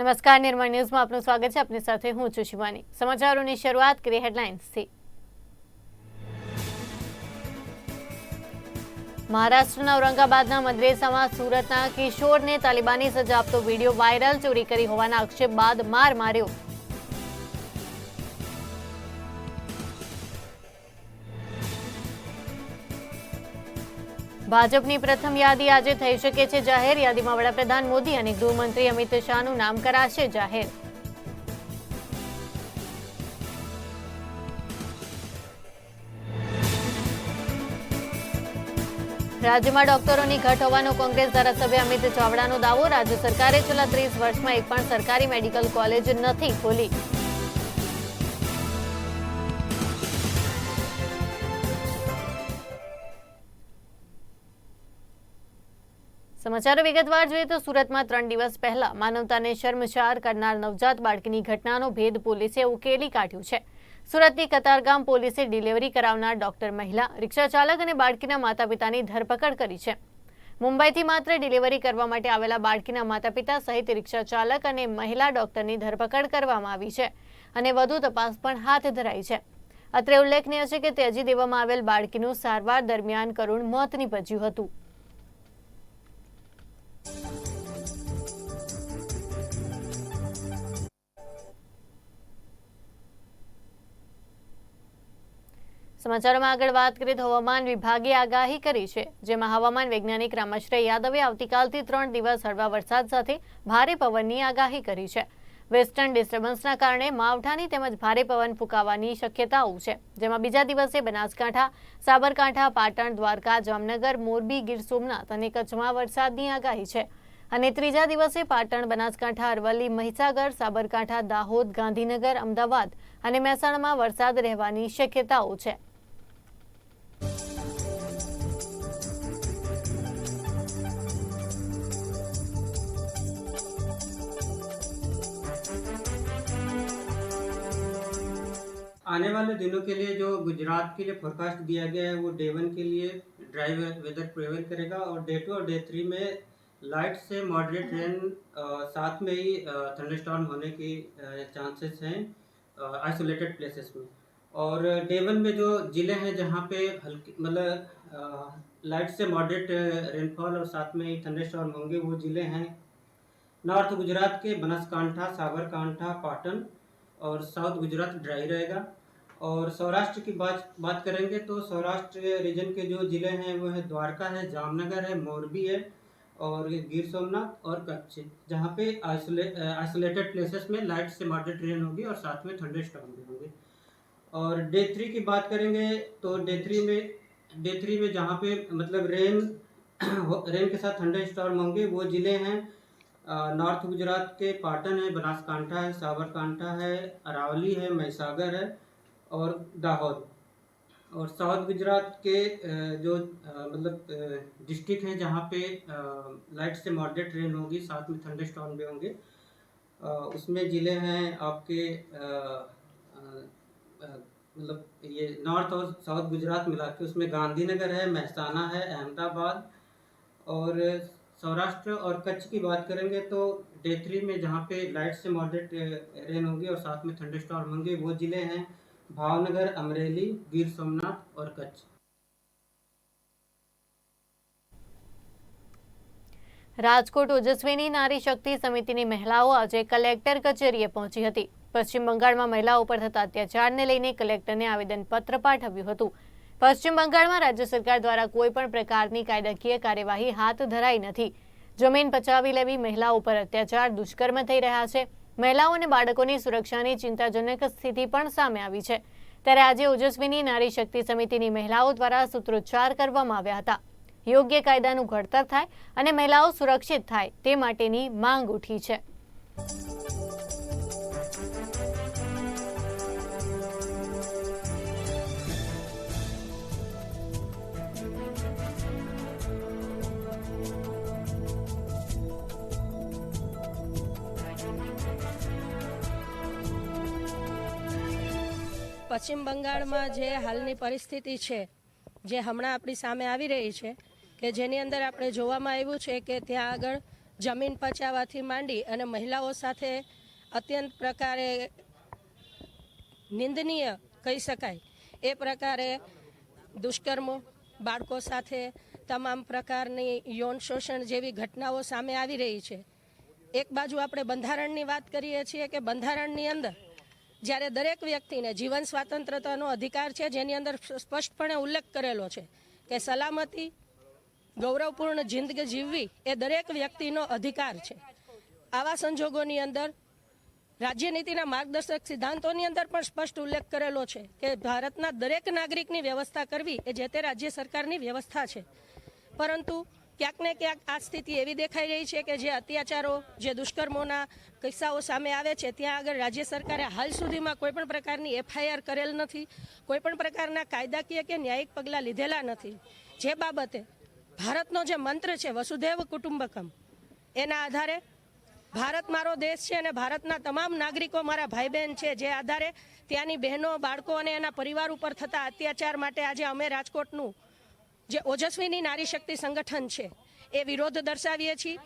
નમસ્કાર નિર્માણ ન્યૂઝમાં આપનું સ્વાગત છે. આપની સાથે હું છું શિવાની. સમાચારોની શરૂઆત કરીએ હેડલાઇન્સથી. મહારાષ્ટ્રના ઔરંગાબાદના મદ્રેસામાં સુરતના કિશોરને તાલિબાની સજા આપતો વીડિયો વાયરલ. ચોરી કરી હોવાના આક્ષેપ બાદ માર માર્યો. ભાજપની પ્રથમ યાદી આજે થઈ શકે છે જાહેર. યાદીમાં વડાપ્રધાન મોદી અને ગૃહમંત્રી અમિત શાહનું નામ કરાશે જાહેર. રાજ્યમાં ડોક્ટરોની ઘટ હોવાનો કોંગ્રેસ ધારાસભ્ય અમિત ચાવડાનો દાવો. રાજ્ય સરકારે છેલ્લા ત્રીસ વર્ષમાં એક પણ સરકારી મેડિકલ કોલેજ નથી ખોલી. સમાચારો વિગતવાર જોઈએ તો સુરતમાં ત્રણ દિવસ પહેલા માનવતાને શર્મચાર કરનાર નવજાત બાળકીની ઘટનાનો ભેદ પોલીસે ઉકેલી કાઢ્યું છે. સુરતની કતારગામ પોલીસે ડિલિવરી કરાવનાર ડોક્ટર મહિલા, રિક્ષા ચાલક અને બાળકીના માતા પિતાની ધરપકડ કરી છે. મુંબઈથી માત્ર ડિલિવરી કરવા માટે આવેલા બાળકીના માતા પિતા સહિત રિક્ષા ચાલક અને મહિલા ડોક્ટરની ધરપકડ કરવામાં આવી છે અને વધુ તપાસ પણ હાથ ધરાઈ છે. અત્રે ઉલ્લેખનીય છે કે ત્યજી દેવામાં આવેલ બાળકીનું સારવાર દરમિયાન કરુણ મોત નીપજ્યું હતું. સમાચારોમાં આગળ વાત કરીએ તો હવામાન વિભાગે આગાહી કરી છે, જેમાં હવામાન વૈજ્ઞાનિક રામાશ્રય યાદવે આવતીકાલથી ત્રણ દિવસ હળવા વરસાદ સાથે ભારે પવનની આગાહી કરી છે. વેસ્ટર્ન ડિસ્ટર્બન્સના કારણે માવઠાની તેમજ ભારે પવન ફૂંકાવાની શક્યતાઓ છે, જેમાં બીજા દિવસે બનાસકાંઠા, સાબરકાંઠા, પાટણ, દ્વારકા, જામનગર, મોરબી, ગીર સોમનાથ અને કચ્છમાં વરસાદની આગાહી છે. અને ત્રીજા દિવસે પાટણ, બનાસકાંઠા, અરવલ્લી, મહીસાગર, સાબરકાંઠા, દાહોદ, ગાંધીનગર, અમદાવાદ અને મહેસાણામાં વરસાદ રહેવાની શક્યતાઓ છે. आने वाले दिनों के लिए जो गुजरात के लिए फोरकास्ट दिया गया है, वो डे वन के लिए ड्राई वेदर प्रिवेल करेगा और डे टू और डे थ्री में लाइट से मॉडरेट रेन साथ में ही थंडरस्टॉर्म होने की चांसेस हैं आइसोलेटेड प्लेसेस में। और डे वन में जो ज़िले हैं जहाँ पे हल्की मतलब लाइट से मॉडरेट रेनफॉल और साथ में ही थंडरस्टॉर्म होंगे, वो ज़िले हैं नॉर्थ गुजरात के बनासकांठा साबरकांठा पाटन और साउथ गुजरात ड्राई रहेगा। और सौराष्ट्र की बात बात करेंगे तो सौराष्ट्र रीजन के जो ज़िले हैं, वो है द्वारका है, जामनगर है मोरबी है और गिर सोमनाथ और कच्छ, जहाँ पे आइसोले, आइसोलेटेड प्लेसेस में लाइट से मॉडरेट रेन होगी और साथ में थंडर स्टॉर्म भी होंगे। और डे थ्री की बात करेंगे तो डे थ्री में डे थ्री में जहाँ पे मतलब रेन रेन के साथ थंडर स्टॉर्म होंगे, वो ज़िले हैं नॉर्थ गुजरात के पाटन है, बनासकांठा है, साबरकांठा है, अरावली है, महिसागर है और दाहोद। और साउथ गुजरात के जो मतलब डिस्ट्रिक्ट हैं जहाँ पे लाइट से मॉडरेट रेन होगी, साथ में थंडर स्टॉर्म भी होंगे उसमें ज़िले हैं आपके मतलब ये नॉर्थ और साउथ गुजरात मिला के उसमें गांधीनगर है, महसाना है, अहमदाबाद, और सौराष्ट्र और कच्छ की बात करेंगे तो डे थ्री में जहाँ पे लाइट से मॉडरेट रेन होगी और साथ में थंडर स्टॉर्म होंगे, वो ज़िले हैं भावनगर अमरेली गिर सोमनाथ और कच्छ રાજકોટ ઓજસ્વીની નારી શક્તિ સમિતિની મહિલાઓ આજે કલેક્ટર કચેરીએ પહોંચી હતી પશ્ચિમ બંગાળમાં મહિલાઓ પર થતા અત્યાચારને લઈને કલેક્ટરને આવેદનપત્ર પાઠવ્યું હતું પશ્ચિમ બંગાળમાં રાજ્ય સરકાર દ્વારા કોઈ પણ પ્રકારની કાયદાકીય કાર્યવાહી હાથ ધરાઈ નથી જમીન પચાવી લેવી મહિલાઓ પર અત્યાચાર દુષ્કર્મ થઈ રહ્યા છે મહિલાઓ અને બાળકોની સુરક્ષાની ચિંતાજનક સ્થિતિ પણ સામે આવી છે. ત્યારે આજે ઓજસ્વીની નારી શક્તિ સમિતિની મહિલાઓ દ્વારા સૂત્રોચ્ચાર કરવામાં આવ્યા હતા. યોગ્ય કાયદાનું ઘડતર થાય અને મહિલાઓ સુરક્ષિત થાય તે માટેની માંગ ઉઠી છે. પશ્ચિમ બંગાળમાં જે હાલની પરિસ્થિતિ છે, જે હમણાં આપણી સામે આવી રહી છે, કે જેની અંદર આપણે જોવામાં આવ્યું છે કે ત્યાં આગળ જમીન પચાવવાથી માંડી અને મહિલાઓ સાથે અત્યંત પ્રકારે નિંદનીય કહી શકાય, એ પ્રકારે દુષ્કર્મો, બાળકો સાથે તમામ પ્રકારની યૌન શોષણ જેવી ઘટનાઓ સામે આવી રહી છે. એક બાજુ આપણે બંધારણની વાત કરીએ છીએ કે બંધારણની અંદર જ્યારે દરેક વ્યક્તિને જીવન સ્વાતંત્રતાનો અધિકાર છે, જેની અંદર સ્પષ્ટપણે ઉલ્લેખ કરેલો છે કે સલામતી, ગૌરવપૂર્ણ જિંદગી જીવવી એ દરેક વ્યક્તિનો અધિકાર છે. આવા સંજોગોની અંદર રાજ્યનીતિના માર્ગદર્શક સિદ્ધાંતોની અંદર પણ સ્પષ્ટ ઉલ્લેખ કરેલો છે કે ભારતના દરેક નાગરિકની વ્યવસ્થા કરવી એ જે તે રાજ્ય સરકારની વ્યવસ્થા છે. પરંતુ ક્યાંક ને ક્યાંક આ સ્થિતિ એવી દેખાઈ રહી છે કે જે અત્યાચારો, જે દુષ્કર્મોના કિસ્સાઓ સામે આવે છે, ત્યાં આગળ રાજ્ય સરકારે હાલ સુધીમાં કોઈ પણ પ્રકારની એફઆઈઆર કરેલ નથી, કોઈ પણ પ્રકારના કાયદાકીય કે ન્યાયિક પગલાં લીધેલા નથી. જે બાબતે ભારતનો જે મંત્ર છે, વસુધૈવ કુટુંબકમ એના આધારે ભારત મારો દેશ છે અને ભારતના તમામ નાગરિકો મારા ભાઈ બહેન છે, જે આધારે ત્યાંની બહેનો, બાળકો અને એના પરિવાર ઉપર થતા અત્યાચાર માટે આજે અમે રાજકોટનું જે ઓજસ્વીની નારી શક્તિ સંગઠન છે, એ વિરોધ દર્શાવીએ છીએ.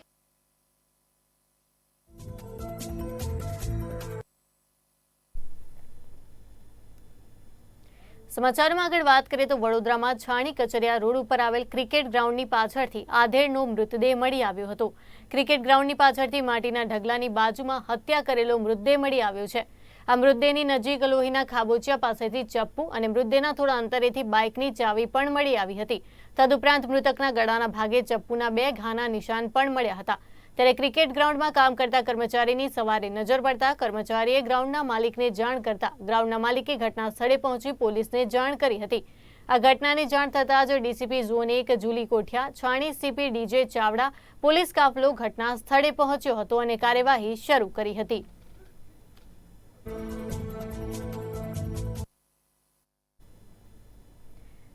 સમાચારમાં આગળ વાત કરીએ તો વડોદરામાં છાણી કચરિયા રોડ ઉપર આવેલ ક્રિકેટ ગ્રાઉન્ડની પાછળથી આધેડનો મૃતદેહ મળી આવ્યો હતો. ક્રિકેટ ગ્રાઉન્ડની પાછળથી માટીના ઢગલાની બાજુમાં હત્યા કરેલો મૃતદેહ મળી આવ્યો છે. આ મૃતદેહની નજીક લોહીના ખાબોચિયા પાસેથી ચપ્પુ અને મૃતદેહના થોડા અંતરેથી બાઇકની ચાવી પણ મળી આવી હતી. તદુપરાંત મૃતકના ગળાના ભાગે ચપ્પુના બે ઘાના નિશાન પણ મળ્યા હતા. ત્યારે ક્રિકેટ ગ્રાઉન્ડમાં કામ કરતા કર્મચારીની સવારે નજર પડતા કર્મચારીએ ગ્રાઉન્ડના માલિકને જાણ કરતા ગ્રાઉન્ડના માલિકે ઘટના સ્થળે પહોંચી પોલીસને જાણ કરી હતી. આ ઘટનાની જાણ થતાં જ ડીસીપી ઝોન એક Julie Kothiya, Chhani CP DJ Chavda, police કાફલો ઘટના સ્થળે પહોંચ્યો હતો અને કાર્યવાહી શરૂ કરી હતી.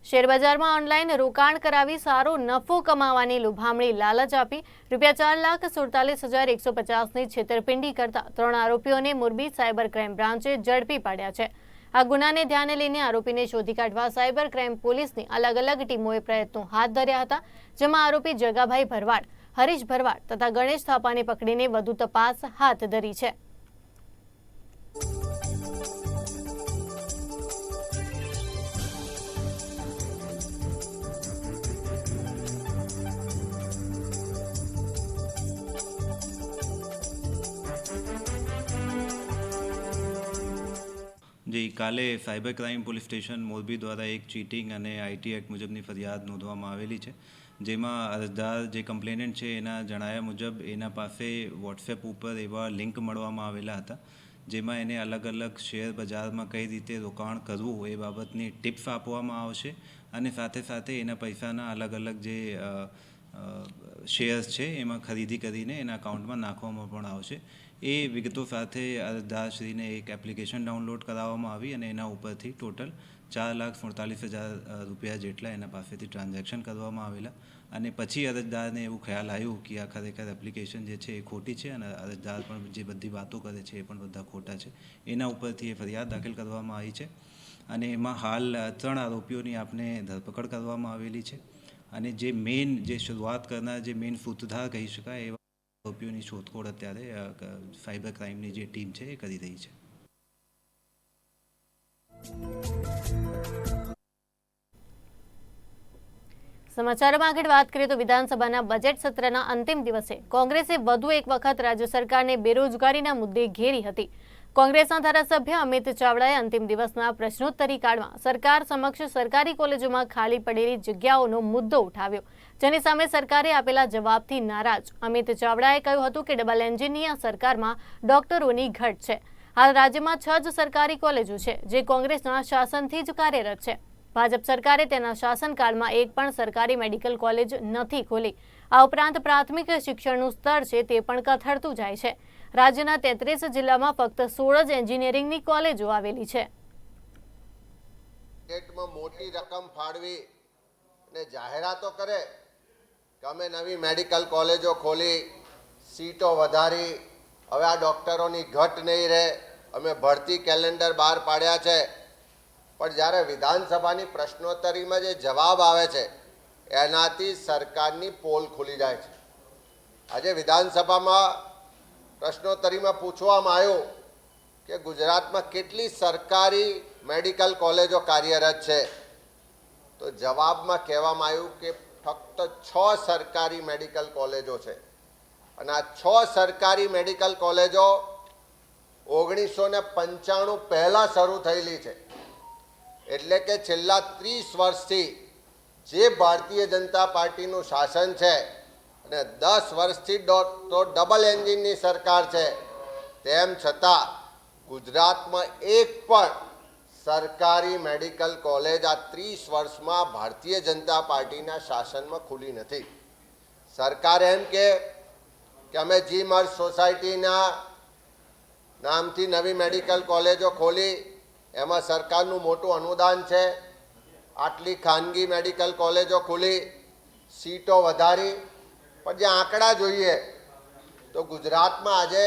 શેરબજારમાં ઓનલાઈન રોકાણ કરાવી સારો નફો કમાવાની લુભામણી લાલચ આપી. રૂપિયા ચાર લાખ સુડતાલીસ હજાર એકસો પચાસની છેતરપિંડી કરતા ત્રણ આરોપીઓને મોરબી સાયબર ક્રાઇમ બ્રાન્ચે ઝડપી પાડ્યા છે. આ ગુનાને ધ્યાને લઈને આરોપીને શોધી કાઢવા સાયબર ક્રાઇમ પોલીસની અલગ અલગ ટીમોએ પ્રયત્નો હાથ ધર્યા હતા, જેમાં આરોપી જગાભાઈ ભરવાડ, હરીશ ભરવાડ તથા ગણેશ થાપાને પકડીને વધુ તપાસ હાથ ધરી છે. જી, કાલે cyber crime police station Morbi દ્વારા એક ચીટિંગ અને આઈટી એક્ટ મુજબની ફરિયાદ નોંધવામાં આવેલી છે. જેમાં અરજદાર જે કમ્પ્લેનન્ટ છે એના જણાવ્યા મુજબ એના પાસે વોટ્સએપ ઉપર એવા લિંક મળવામાં આવેલા હતા, જેમાં એને અલગ અલગ શેર બજારમાં કઈ રીતે રોકાણ કરવું એ બાબતની ટિપ્સ આપવામાં આવશે અને સાથે સાથે એના પૈસાના અલગ અલગ જે શેર્સ છે એમાં ખરીદી કરીને એના અકાઉન્ટમાં નાખવામાં પણ આવશે. એ વિગતો સાથે અરજદારશ્રીને એક એપ્લિકેશન ડાઉનલોડ કરાવવામાં આવી અને એના ઉપરથી ટોટલ ચાર લાખ સુડતાલીસ હજાર રૂપિયા જેટલા એના પાસેથી ટ્રાન્ઝેક્શન કરવામાં આવેલા. અને પછી અરજદારને એવું ખ્યાલ આવ્યું કે આ ખરેખર એપ્લિકેશન જે છે એ ખોટી છે અને અરજદાર પણ જે બધી વાતો કરે છે એ પણ બધા ખોટા છે. એના ઉપરથી એ ફરિયાદ દાખલ કરવામાં આવી છે. અને એમાં હાલ ત્રણ આરોપીઓની આપને ધરપકડ કરવામાં આવેલી છે. અને જે મેઇન જે શરૂઆત કરનાર જે મેઇન સૂત્રધાર કહી શકાય એવા આરોપીઓની શોધખોળ અત્યારે સાયબર ક્રાઇમની જે ટીમ છે એ કરી રહી છે. સમાચારમાં આગળ વાત કરીએ તો વિધાનસભાના બજેટ સત્રના અંતિમ દિવસે કોંગ્રેસે વધુ એક વખત રાજ્ય સરકારને બેરોજગારીના મુદ્દે ઘેરી હતી. કોંગ્રેસના ધારાસભ્ય અમિત ચાવડાએ અંતિમ દિવસના પ્રશ્નોત્તરી કાળમાં સરકાર સમક્ષ સરકારી કોલેજોમાં ખાલી પડેલી જગ્યાઓનો મુદ્દો ઉઠાવ્યો, જેની સામે સરકારે આપેલા જવાબથી નારાજ. અમિત ચાવડાએ કહ્યું હતું કે ડબલ એન્જિનની આ સરકારમાં ડોક્ટરોની ઘટ છે. હાલ રાજ્યમાં છ જ સરકારી કોલેજો છે, જે કોંગ્રેસના શાસનથી જ કાર્યરત છે. ભાજપ સરકારે તેના શાસનકાળમાં એક પણ સરકારી મેડિકલ કોલેજ નથી ખોલી. આ ઉપરાંત પ્રાથમિક શિક્ષણનું સ્તર છે તે પણ કથળતું જાય છે. રાજ્યના તેત્રીસ જિલ્લામાં ફક્ત સોળ જ એન્જિનિયરિંગની કોલેજો આવેલી છે. બજેટમાં મોટી રકમ ફાળવી ને જાહેરાતો કરે કે અમે નવી મેડિકલ કોલેજો ખોલી, સીટો વધારી, હવે આ ડૉક્ટરોની ઘટ નહીં રહે, અમે ભરતી કેલેન્ડર બહાર પાડ્યા છે. પણ જ્યારે વિધાનસભાની પ્રશ્નોત્તરીમાં જે જવાબ આવે છે, એનાથી સરકારની પોલ ખુલી જાય છે. આજે વિધાનસભામાં પ્રશ્નોત્તરીમાં પૂછવામાં આવ્યું કે ગુજરાતમાં કેટલી સરકારી મેડિકલ કોલેજો કાર્યરત છે? તો જવાબમાં કહેવામાં આવ્યું કે ફક્ત છ સરકારી મેડિકલ કોલેજો છે. અને આ છ સરકારી મેડિકલ કોલેજો ઓગણીસો ને પંચાણું પહેલાં શરૂ થયેલી છે. એટલે કે છેલ્લા ત્રીસ વર્ષથી જે ભારતીય જનતા પાર્ટીનું શાસન છે અને દસ વર્ષથી તો ડબલ એન્જિનની સરકાર છે. તેમ છતાં, ગુજરાતમાં એક પણ સરકારી મેડિકલ કોલેજ આ ત્રીસ વર્ષમાં ભારતીય જનતા પાર્ટીના શાસનમાં ખુલી નથી. સરકાર એમ કે અમે જી મર્સ સોસાયટીના નામથી નવી મેડિકલ કોલેજો ખોલી, એમાં સરકારનું મોટું અનુદાન છે. આટલી ખાનગી મેડિકલ કોલેજો ખુલી, સીટો વધારી પણ જે આંકડા જોઈએ તો ગુજરાતમાં આજે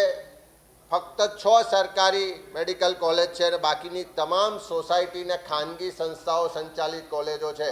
ફક્ત છ સરકારી મેડિકલ કોલેજ છે અને બાકીની તમામ સોસાયટીને ખાનગી સંસ્થાઓ સંચાલિત કોલેજો છે.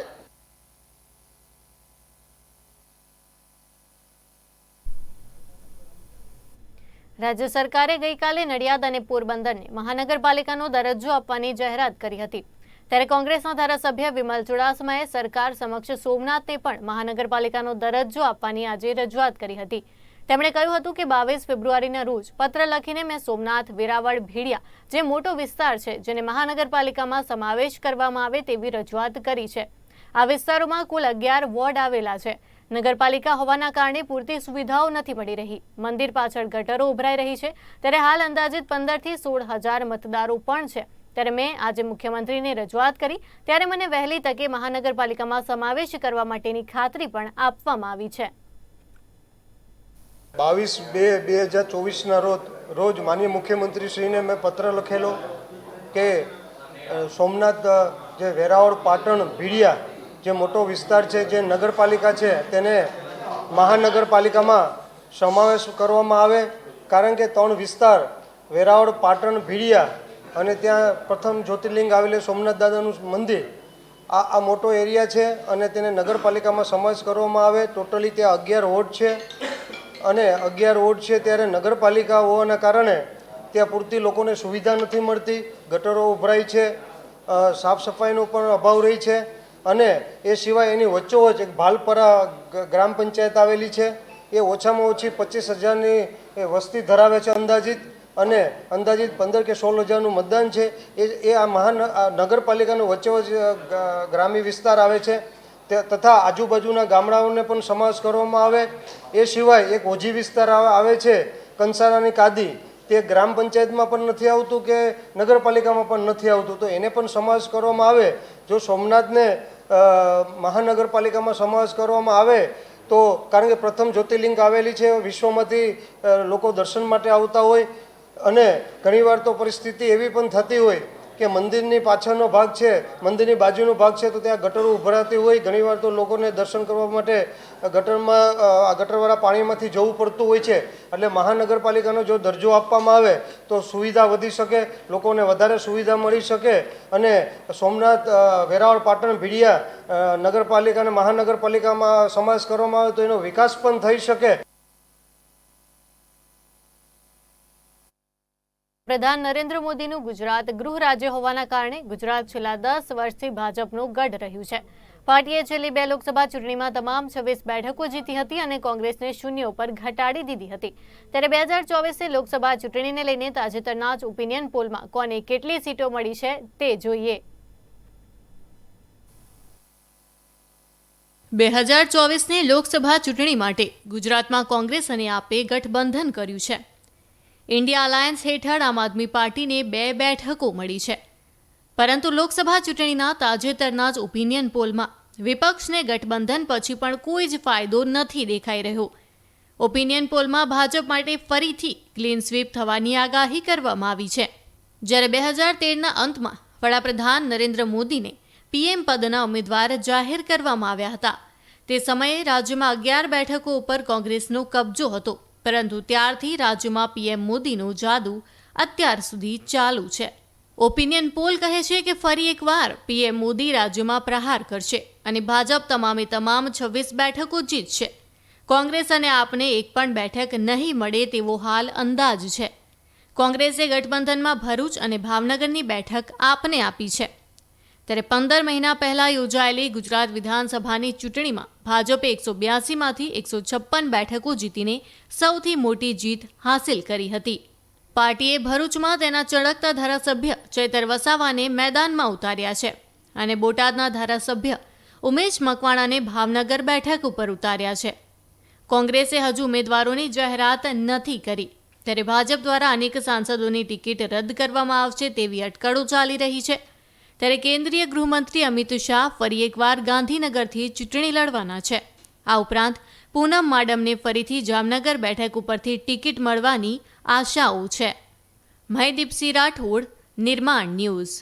રાજ્ય સરકારે ગઈકાલે નડિયાદ અને પોરબંદરને મહાનગરપાલિકાનો દરજ્જો આપવાની જાહેરાત કરી હતી. ત્યારે કોંગ્રેસના ધારાસભ્ય વિમલ ચુડાસમાએ સરકાર સમક્ષ સોમનાથને પણ મહાનગરપાલિકાનો દરજ્જો આપવાની આજે રજૂઆત કરી હતી. તેમણે કહ્યું હતું કે બાવીસ ફેબ્રુઆરીના રોજ પત્ર લખીને મેં સોમનાથ, વેરાવળ, ભીડિયા જે મોટો વિસ્તાર છે જેને મહાનગરપાલિકામાં સમાવેશ કરવામાં આવે તેવી રજૂઆત કરી છે. આ વિસ્તારોમાં કુલ અગિયાર વોર્ડ આવેલા છે. નગરપાલિકા હોવાના કારણે પૂરતી સુવિધાઓ નથી મળી રહી. મંદિર પાછળ ગટરો ઉભરાઈ રહી છે. ત્યારે હાલ અંદાજિત પંદરથી સોળ હજાર મતદારો પણ છે. ત્યારે મેં આજે મુખ્યમંત્રીને રજૂઆત કરી. ત્યારે મને વહેલી તકે મહાનગરપાલિકામાં સમાવેશ કરવા માટેની ખાતરી પણ આપવામાં આવી છે. બાવીસ બે બે હજાર ચોવીસના રોજ રોજ માનીય મુખ્યમંત્રીશ્રીને મેં પત્ર લખેલો કે સોમનાથ જે વેરાવળ, પાટણ, ભીડિયા જે મોટો વિસ્તાર છે, જે નગરપાલિકા છે, તેને મહાનગરપાલિકામાં સમાવેશ કરવામાં આવે. કારણ કે ત્રણ વિસ્તાર, વેરાવળ, પાટણ, ભીડિયા અને ત્યાં પ્રથમ જ્યોતિર્લિંગ આવેલું સોમનાથ દાદાનું મંદિર. આ આ મોટો એરિયા છે અને તેને નગરપાલિકામાં સમાવેશ કરવામાં આવે. ટોટલી ત્યાં અગિયાર વોર્ડ છે. અને અગિયાર વોર્ડ છે ત્યારે નગરપાલિકા હોવાના કારણે ત્યાં પૂરતી લોકોને સુવિધા નથી મળતી. ગટરો ઉભરાય છે. સાફ સફાઈનો પણ અભાવ રહી છે. અને એ સિવાય એની વચ્ચોવચ્ચ એક ભાલપરા ગ્રામ પંચાયત આવેલી છે. એ ઓછામાં ઓછી પચીસ હજારની વસ્તી ધરાવે છે અંદાજિત. અને અંદાજિત પંદર કે સોળ હજારનું મતદાન છે. એ એ આ મહાન નગરપાલિકાનું વચ્ચે ગ્રામ્ય વિસ્તાર આવે છે. તથા આજુબાજુના ગામડાઓને પણ સમાવેશ કરવામાં આવે. એ સિવાય એક ઓજી વિસ્તાર આવે છે, કંસારાની કાદી. તે ગ્રામ પંચાયતમાં પણ નથી આવતું કે નગરપાલિકામાં પણ નથી આવતું. તો એને પણ સમાવેશ કરવામાં આવે. જો સોમનાથને મહાનગરપાલિકામાં સમાવેશ કરવામાં આવે, તો કારણ કે પ્રથમ જ્યોતિર્લિંગ આવેલી છે, વિશ્વમાંથી લોકો દર્શન માટે આવતા હોય અને ઘણીવાર તો પરિસ્થિતિ એવી પણ થતી હોય કે મંદિરની પાછળનો ભાગ છે, મંદિરની બાજુનો ભાગ છે, તો ત્યાં ગટરો ઉભરાતી હોય. ઘણીવાર તો લોકોને દર્શન કરવા માટે ગટરમાં ગટરવાળા પાણીમાંથી જવું પડતું હોય છે. એટલે મહાનગરપાલિકાનો જો દરજ્જો આપવામાં આવે, તો સુવિધા વધી શકે, લોકોને વધારે સુવિધા મળી શકે. અને સોમનાથ વેરાવળ, પાટણ, ભીડિયા નગરપાલિકા અને મહાનગરપાલિકામાં સમાવેશ કરવામાં આવે તો એનો વિકાસ પણ થઈ શકે. પ્રધાન નરેન્દ્ર મોદીનું ગુજરાત ગૃહ રાજ્ય હોવાના કારણે ગુજરાત છેલ્લા દસ વર્ષથી ભાજપનું ગઢ રહ્યું છે. પાર્ટીએ છેલ્લી બે લોકસભા ચૂંટણીમાં તમામ છવ્વીસ બેઠકો જીતી હતી અને કોંગ્રેસને શૂન્ય ઉપર ઘટાડી દીધી હતી. ત્યારે બે હજાર ચોવીસની લોકસભા ચૂંટણીને લઈને તાજેતરના જ ઓપિનિયન પોલમાં કોને કેટલી સીટો મળી છે તે જોઈએ. બે હજાર ચોવીસની લોકસભા ચૂંટણી માટે ગુજરાતમાં કોંગ્રેસ અને આપે ગઠબંધન કર્યું છે. ઇન્ડિયા અલાયન્સ હેઠળ આમ આદમી પાર્ટીને બે બેઠકો મળી છે. પરંતુ લોકસભા ચૂંટણીના તાજેતરના જ ઓપિનિયન પોલમાં વિપક્ષને ગઠબંધન પછી પણ કોઈ જ ફાયદો નથી દેખાઈ રહ્યો. ઓપિનિયન પોલમાં ભાજપ માટે ફરીથી ક્લીન સ્વીપ થવાની આગાહી કરવામાં આવી છે. જ્યારે બે હજાર તેરના અંતમાં વડાપ્રધાન નરેન્દ્ર મોદીને પીએમ પદના ઉમેદવાર જાહેર કરવામાં આવ્યા હતા. તે સમયે રાજ્યમાં અગિયાર બેઠકો ઉપર કોંગ્રેસનો કબજો હતો. પરંતુ ત્યારથી રાજ્યમાં પીએમ મોદીનું જાદુ અત્યાર સુધી ચાલુ છે. ઓપિનિયન પોલ કહે છે કે ફરી એકવાર પીએમ મોદી રાજ્યમાં પ્રહાર કરશે અને ભાજપ તમામે તમામ છવ્વીસ બેઠકો જીતશે. કોંગ્રેસ અને આપને એક પણ બેઠક નહીં મળે તેવો હાલ અંદાજ છે. કોંગ્રેસે ગઠબંધનમાં ભરૂચ અને ભાવનગરની બેઠક આપને આપી છે. ત્યારે પંદર મહિના પહેલાં યોજાયેલી ગુજરાત વિધાનસભાની ચૂંટણીમાં ભાજપે એકસો બ્યાસીમાંથી એકસો છપ્પન બેઠકો જીતીને સૌથી મોટી જીત હાંસિલ કરી હતી. પાર્ટીએ ભરૂચમાં તેના ચળકતા ધારાસભ્ય ચૈતર વસાવાને મેદાનમાં ઉતાર્યા છે અને બોટાદના ધારાસભ્ય ઉમેશ મકવાણાને ભાવનગર બેઠક ઉપર ઉતાર્યા છે. કોંગ્રેસે હજુ ઉમેદવારોની જાહેરાત નથી કરી. ત્યારે ભાજપ દ્વારા અનેક સાંસદોની ટિકિટ રદ કરવામાં આવશે તેવી અટકળો ચાલી રહી છે. ત્યારે કેન્દ્રીય ગૃહમંત્રી અમિત શાહ ફરી એકવાર ગાંધીનગરથી ચૂંટણી લડવાના છે. આ ઉપરાંત પૂનમ માડમને ફરીથી જામનગર બેઠક ઉપરથી ટિકિટ મળવાની આશાઓ છે. મહેદીપસિંહ રાઠોડ, નિર્માણ ન્યૂઝ.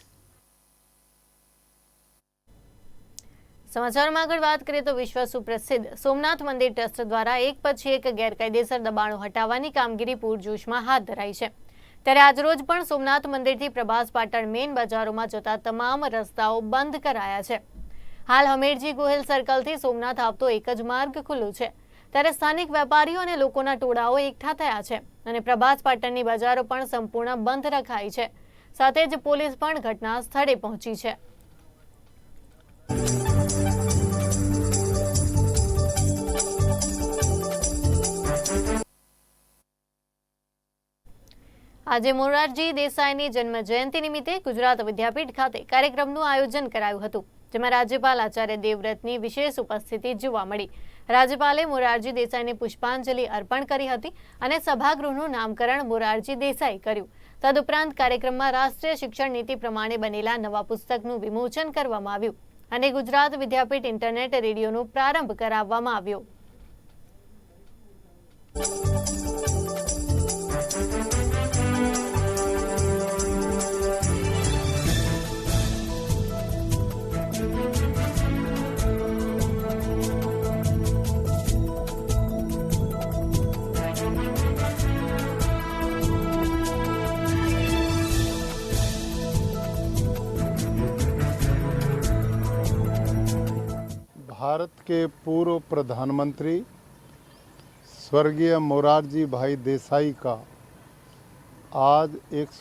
સમાચારમાં આગળ વાત કરીએ તો વિશ્વ સુપ્રસિદ્ધ સોમનાથ મંદિર ટ્રસ્ટ દ્વારા એક પછી એક ગેરકાયદેસર દબાણો હટાવવાની કામગીરી પૂરજોશમાં હાથ ધરાઈ છે. ત્યારે આજરોજ પણ સોમનાથ મંદિરથી પ્રભાસ પાટણ મેઇન બજારોમાં જતા તમામ રસ્તાઓ બંધ કરાયા છે. હાલ હમીરજી ગોહિલ સર્કલથી સોમનાથ આવતો એક જ માર્ગ ખુલ્લો છે. ત્યારે સ્થાનિક વેપારીઓ અને લોકોના ટોળાઓ એકઠા થયા છે અને પ્રભાસ પાટણની બજારો પણ સંપૂર્ણ બંધ રખાઈ છે. સાથે જ પોલીસ પણ ઘટના સ્થળે પહોંચી છે. આજે મોરારજી દેસાઈની જન્મ જયંતિ નિમિત્તે ગુજરાત વિદ્યાપીઠ ખાતે કાર્યક્રમનું આયોજન કરાયું હતું, જેમાં રાજ્યપાલ આચાર્ય દેવવ્રતની વિશેષ ઉપસ્થિતિ જોવા મળી. રાજ્યપાલે મોરારજી દેસાઈને પુષ્પાંજલિ અર્પણ કરી હતી અને સભાગૃહનું નામકરણ મોરારજી દેસાઈ કર્યું. તદુપરાંત કાર્યક્રમમાં રાષ્ટ્રીય શિક્ષણ નીતિ પ્રમાણે બનેલા નવા પુસ્તકનું વિમોચન કરવામાં આવ્યું અને ગુજરાત વિદ્યાપીઠ ઇન્ટરનેટ રેડિયોનો પ્રારંભ કરાવવામાં આવ્યો. भारत के पूर्व प्रधानमंत्री स्वर्गीय मोरारजी भाई देसाई का आज एक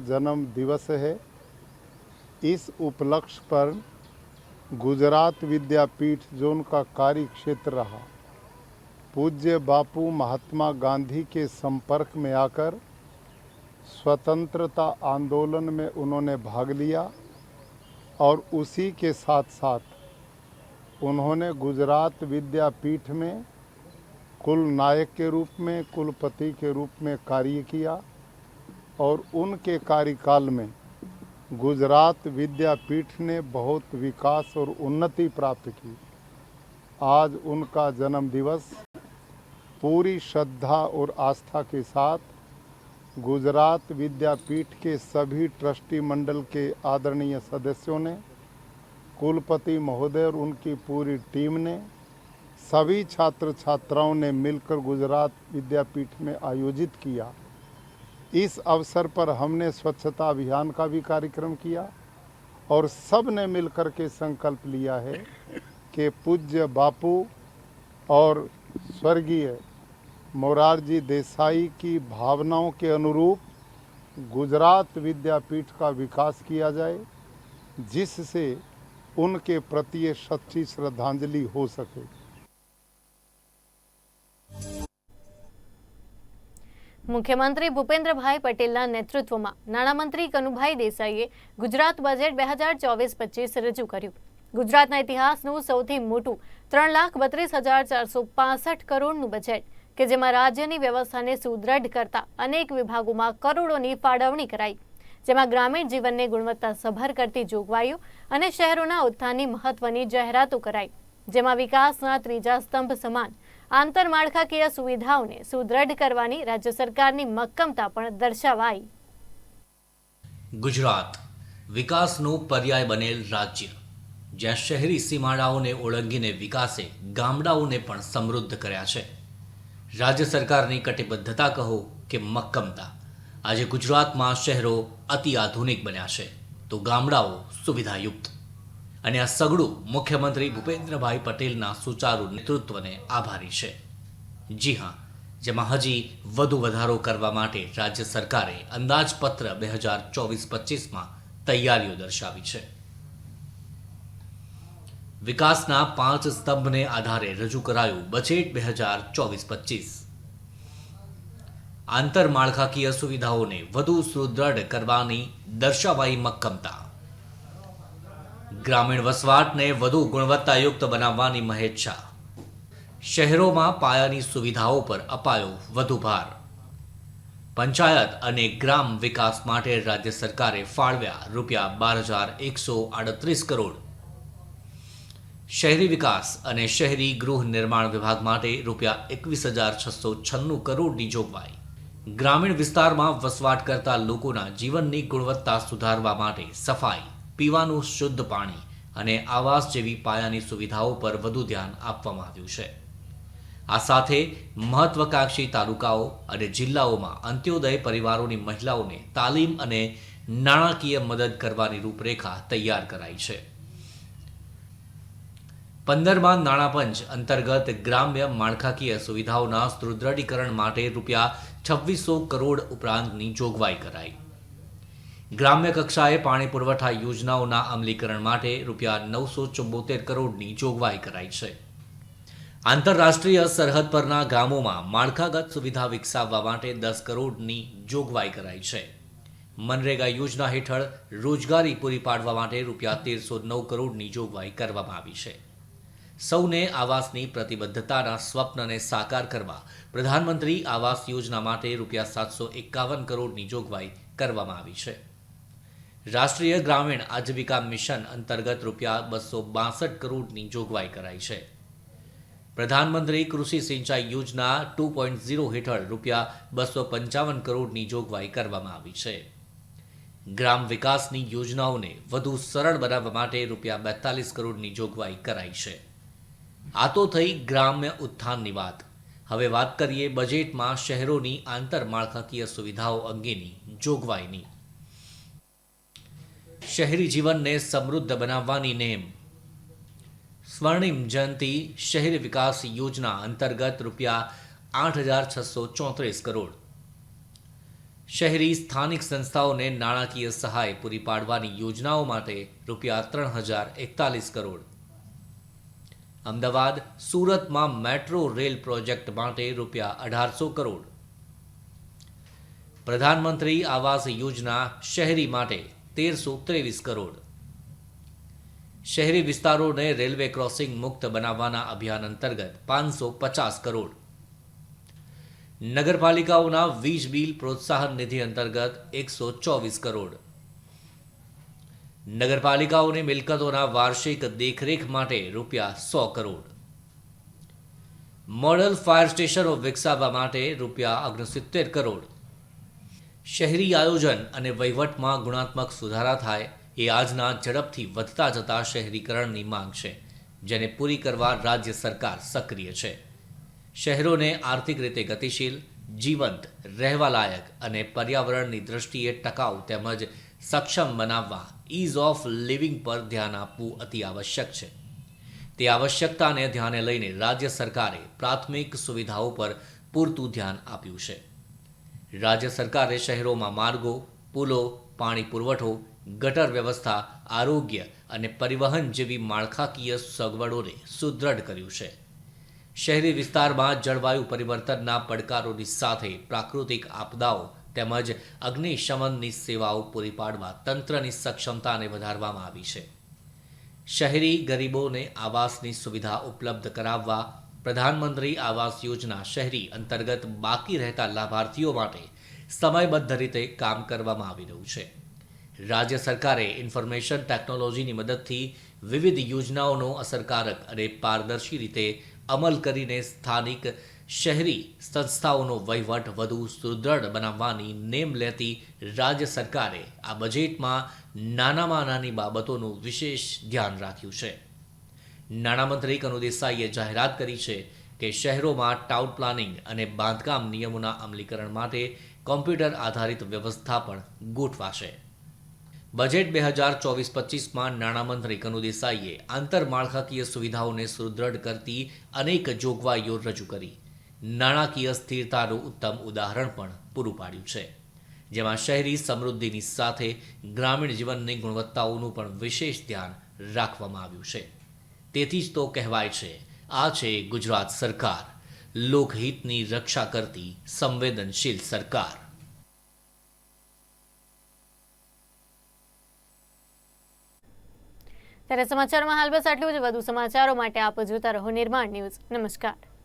जन्म दिवस है। इस उपलक्ष्य पर गुजरात विद्यापीठ जो उनका कार्य क्षेत्र रहा। पूज्य बापू महात्मा गांधी के संपर्क में आकर स्वतंत्रता आंदोलन में उन्होंने भाग लिया और उसी के साथ साथ उन्होंने गुजरात विद्यापीठ में कुल नायक के रूप में, कुलपति के रूप में कार्य किया और उनके कार्यकाल में गुजरात विद्यापीठ ने बहुत विकास और उन्नति प्राप्त की। आज उनका जन्म दिवस पूरी श्रद्धा और आस्था के साथ गुजरात विद्यापीठ के सभी ट्रस्टी मंडल के आदरणीय सदस्यों ने कुलपति महोदय और उनकी पूरी टीम ने, सभी छात्र छात्राओं ने मिलकर गुजरात विद्यापीठ में आयोजित किया। इस अवसर पर हमने स्वच्छता अभियान का भी कार्यक्रम किया और सबने मिलकर के संकल्प लिया है कि पूज्य बापू और स्वर्गीय मोरारजी देसाई की भावनाओं के अनुरूप गुजरात विद्यापीठ का विकास किया जाए, जिससे उनके प्रति सच्ची श्रद्धांजलि हो सके મુખ્યમંત્રી ભૂપેન્દ્રભાઈ પટેલના નેતૃત્વમાં નાણામંત્રી કનુભાઈ દેસાઈએ ગુજરાત બજેટ બે હજાર ચોવીસ પચીસ રજૂ કર્યું ગુજરાતના ઇતિહાસનું સૌથી મોટું ત્રણ લાખ બત્રીસ હજાર ચારસો પાસઠ કરોડનું બજેટ કે જેમાં રાજ્યની વ્યવસ્થાને સુદૃઢ કરતા અનેક વિભાગોમાં કરોડોની ફાળવણી કરાઈ જેમાં ગ્રામીણ જીવનને ગુણવત્તાસભર કરતી જોગવાઈઓ અને શહેરોના ઉત્થાનની મહત્વની જાહેરાતો કરાઈ, જેમાં વિકાસના ત્રીજા સ્તંભ સમાન આંતરમાળખાકીય સુવિધાઓને સુદૃઢ કરવાની રાજ્ય સરકારની મક્કમતા પણ દર્શાવાઈ. ગુજરાત વિકાસનું પર્યાય બનેલ રાજ્ય, જ્યાં શહેરી સીમાડાઓને ઓળંગીને વિકાસે ગામડાઓને પણ સમૃદ્ધ કર્યા છે. રાજ્ય સરકારની કટિબદ્ધતા કહો કે મક્કમતા આજે ગુજરાતમાં શહેરો અતિ આધુનિક બન્યા છે, તો ગામડાઓ સુવિધાયુક્ત. અને આ સગડું મુખ્યમંત્રી ભૂપેન્દ્રભાઈ પટેલના સુચારુ નેતૃત્વને આભારી છે. જી હા, જેમાં હજી વધુ વધારો કરવા માટે રાજ્ય સરકારે અંદાજપત્ર બે હજાર ચોવીસ પચીસમાં તૈયારીઓ દર્શાવી છે. વિકાસના પાંચ સ્તંભને આધારે રજૂ કરાયું બજેટ બે હજાર ચોવીસ પચીસ. આંતરમાળખાકીય સુવિધાઓને વધુ સુદૃઢ કરવાની દર્શાવાઈ મક્કમતા. ગ્રામીણ વસવાટને વધુ ગુણવત્તાયુક્ત બનાવવાની મહેચ્છા. શહેરોમાં પાયાની સુવિધાઓ પર અપાયો વધુ ભાર. પંચાયત અને ગ્રામ વિકાસ માટે રાજ્ય સરકારે ફાળવ્યા રૂપિયા બાર હજાર એકસો આડત્રીસ કરોડ. શહેરી વિકાસ અને શહેરી ગૃહ નિર્માણ વિભાગ માટે રૂપિયા એકવીસ હજાર છસો છન્નું કરોડની જોગવાઈ. ગ્રામીણ વિસ્તારમાં વસવાટ કરતા લોકોના જીવનની ગુણવત્તા સુધારવા માટે સફાઈ, પીવાનું શુદ્ધ પાણી અને આવાસ જેવી પાયાની સુવિધાઓ પર વધુ ધ્યાન આપવામાં આવ્યું છે. આ સાથે મહત્વકાંક્ષી તાલુકાઓ અને જિલ્લાઓમાં અંત્યોદય પરિવારોની મહિલાઓને તાલીમ અને નાણાકીય મદદ કરવાની રૂપરેખા તૈયાર કરાઈ છે. પંદરમાં નાણાપંચ અંતર્ગત ગ્રામ્ય માળખાકીય સુવિધાઓના સુદૃઢીકરણ માટે રૂપિયા છવ્વીસો કરોડ ઉપરાંતની જોગવાઈ કરાઈ. ગ્રામ્ય કક્ષાએ પાણી પુરવઠા યોજનાઓના અમલીકરણ માટે રૂપિયા નવસો ચુંબોતેર કરોડની જોગવાઈ કરાઈ છે. આંતરરાષ્ટ્રીય સરહદ પરના ગામોમાં માળખાગત સુવિધા વિકસાવવા માટે દસ કરોડની જોગવાઈ કરાઈ છે. મનરેગા યોજના હેઠળ રોજગારી પૂરી પાડવા માટે રૂપિયા તેરસો નવ કરોડની જોગવાઈ કરવામાં આવી છે. સૌને આવાસની પ્રતિબદ્ધતાના સ્વપ્નને સાકાર કરવા પ્રધાનમંત્રી આવાસ યોજના માટે રૂપિયા સાતસો એકાવન કરોડની જોગવાઈ કરવામાં આવી છે. રાષ્ટ્રીય ગ્રામીણ આજીવિકા મિશન અંતર્ગત રૂપિયા બસો બાસઠ કરોડની જોગવાઈ કરાઈ છે. પ્રધાનમંત્રી કૃષિ સિંચાઈ યોજના ટુ પોઈન્ટ ઝીરો હેઠળ રૂપિયા બસો પંચાવન કરોડની જોગવાઈ કરવામાં આવી છે. ગ્રામ વિકાસની યોજનાઓને વધુ સરળ બનાવવા માટે રૂપિયા બેતાલીસ કરોડની જોગવાઈ કરાઈ છે. આ તો થઈ ગ્રામ્ય ઉત્થાનની વાત. હવે વાત કરીએ બજેટમાં શહેરોની આંતરમાળખાકીય સુવિધાઓ અંગેની, જોગવાઈની. શહેરી જીવનને સમૃદ્ધ બનાવવાની નેમ. સ્વર્ણિમ જયંતી શહેરી વિકાસ યોજના અંતર્ગત રૂપિયા આઠ હજાર છસો ચોત્રીસ કરોડ. શહેરી સ્થાનિક સંસ્થાઓને નાણાકીય સહાય પૂરી પાડવાની યોજનાઓ માટે રૂપિયા ત્રણ હજાર એકતાલીસ કરોડ. અમદાવાદ સુરતમાં મેટ્રો રેલ પ્રોજેક્ટ માટે રૂપિયા અઢારસો કરોડ. પ્રધાનમંત્રી આવાસ યોજના શહેરી માટે તેરસો ત્રેવીસ કરોડ. શહેરી વિસ્તારોને રેલવે ક્રોસિંગ મુક્ત બનાવવાના અભિયાન અંતર્ગત પાંચસો પચાસ કરોડ. નગરપાલિકાઓના વીજ બિલ પ્રોત્સાહન નિધિ અંતર્ગત એકસો ચોવીસ કરોડ. નગરપાલિકાઓની મિલકતોના વાર્ષિક દેખરેખ માટે રૂપિયા સો કરોડ. મોડલ ફાયર સ્ટેશનો વિકસાવવા માટે રૂપિયા ઓગણસિત્તેર કરોડ. શહેરી આયોજન અને વહીવટમાં ગુણાત્મક સુધારા થાય એ આજના ઝડપથી વધતા જતા શહેરીકરણની માંગ છે, જેને પૂરી કરવા રાજ્ય સરકાર સક્રિય છે. શહેરોને આર્થિક રીતે ગતિશીલ, જીવંત, રહેવાલાયક અને પર્યાવરણની દ્રષ્ટિએ ટકાઉ તેમજ સક્ષમ બનાવવા ઇઝ ઓફ લિવિંગ પર ધ્યાન આપવું અતિ આવશ્યક છે. તે આવશ્યકતાને ધ્યાને લઈને રાજ્ય સરકારે પ્રાથમિક સુવિધાઓ પર પૂરતું ધ્યાન આપ્યું છે. રાજ્ય સરકારે શહેરોમાં માર્ગો, પુલો, પાણી પુરવઠો, ગટર વ્યવસ્થા, આરોગ્ય અને પરિવહન જેવી માળખાકીય સગવડોને સુદૃઢ કર્યું છે. શહેરી વિસ્તારમાં જળવાયુ પરિવર્તનના પડકારોની સાથે પ્રાકૃતિક આપદાઓ તેમજ અગ્નિશમનની સેવાઓ પૂરી પાડવા તંત્રની સક્ષમતાને વધારવામાં આવી છે. શહેરી ગરીબોને આવાસની સુવિધા ઉપલબ્ધ કરાવવા પ્રધાનમંત્રી આવાસ યોજના શહેરી અંતર્ગત બાકી રહેતા લાભાર્થીઓ માટે સમયબદ્ધ રીતે કામ કરવામાં આવી રહ્યું છે. રાજ્ય સરકારે ઇન્ફોર્મેશન ટેકનોલોજીની મદદથી વિવિધ યોજનાઓનો અસરકારક અને પારદર્શી રીતે અમલ કરીને સ્થાનિક શહેરી સંસ્થાઓનો વહીવટ વધુ સુદૃઢ બનાવવાની નેમ લેતી રાજ્ય સરકારે આ બજેટમાં નાનામાં નાની બાબતોનું વિશેષ ધ્યાન રાખ્યું છે. નાણામંત્રી કનુ દેસાઈએ જાહેરાત કરી છે કે શહેરોમાં ટાઉન પ્લાનિંગ અને બાંધકામ નિયમોના અમલીકરણ માટે કોમ્પ્યુટર આધારિત વ્યવસ્થા પણ ગોઠવાશે. બજેટ બે હજાર ચોવીસ પચીસમાં નાણામંત્રી કનુ દેસાઈએ આંતરમાળખાકીય સુવિધાઓને સુદૃઢ કરતી અનેક જોગવાઈઓ રજૂ કરી. નાણાકીય સ્થિરતાનું ઉત્તમ ઉદાહરણ પણ પૂરું પાડ્યું છે. જેમાં શહેરી સમૃદ્ધિની સાથે ગ્રામીણ જીવનની ગુણવત્તાઓનું પણ વિશેષ ધ્યાન રાખવામાં આવ્યું છે. તેથી જ તો કહેવાય છે, આ છે ગુજરાત સરકાર. લોકહિતની રક્ષા કરતી સંવેદનશીલ સરકાર. ત્યારે સમાચારમાં હાલ બસ આટલું જ. વધુ સમાચારો માટે આપ જોતા રહો નિર્માણ ન્યૂઝ. નમસ્કાર.